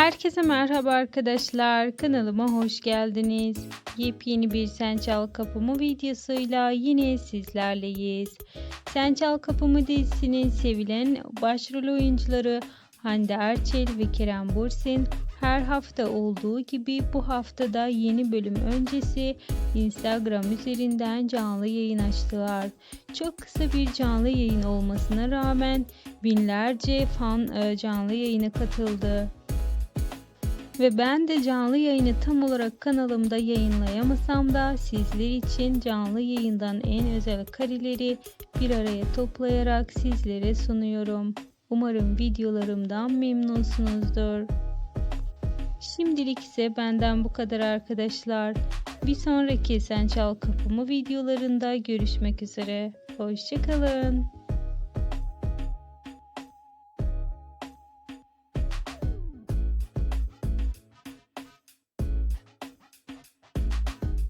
Herkese merhaba arkadaşlar. Kanalıma hoş geldiniz. Yepyeni bir Sen Çal Kapımı videosuyla yine sizlerleyiz. Sen Çal Kapımı dizisinin sevilen başrol oyuncuları Hande Erçel ve Kerem Bürsin her hafta olduğu gibi bu haftada yeni bölüm öncesi Instagram üzerinden canlı yayın açtılar. Çok kısa bir canlı yayın olmasına rağmen binlerce fan e, canlı yayına katıldı. Ve ben de canlı yayını tam olarak kanalımda yayınlayamasam da sizler için canlı yayından en özel kareleri bir araya toplayarak sizlere sunuyorum. Umarım videolarımdan memnunsunuzdur. Şimdilik ise benden bu kadar arkadaşlar. Bir sonraki Sen Çal Kapımı videolarında görüşmek üzere. Hoşçakalın.